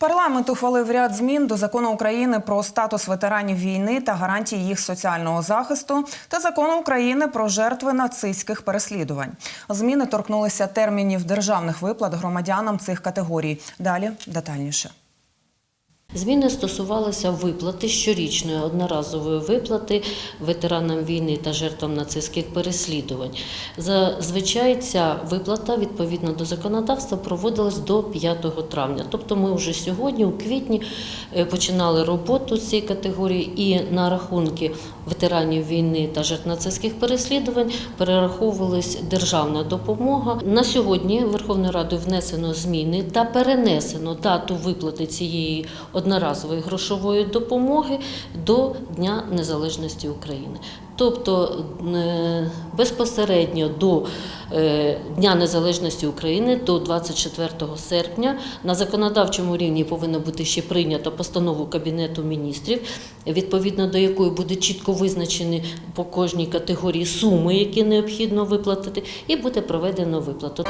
Парламент ухвалив ряд змін до закону України про статус ветеранів війни та гарантії їх соціального захисту та закону України про жертви нацистських переслідувань. Зміни торкнулися термінів державних виплат громадянам цих категорій. Далі детальніше. Зміни стосувалися виплати щорічної одноразової виплати ветеранам війни та жертвам нацистських переслідувань. Зазвичай ця виплата відповідно до законодавства проводилась до 5 травня. Тобто ми вже сьогодні, у квітні, е, починали роботу цієї категорії і на рахунки ветеранів війни та жертв нацистських переслідувань перераховувалась державна допомога. На сьогодні Верховною Радою внесено зміни та перенесено дату виплати цієї одноразової грошової допомоги до Дня Незалежності України. Тобто е, безпосередньо до е, Дня Незалежності України, до 24 серпня, на законодавчому рівні повинна бути ще прийнята постанова Кабінету міністрів, відповідно до якої буде чітко визначені по кожній категорії суми, які необхідно виплатити, і буде проведено виплату.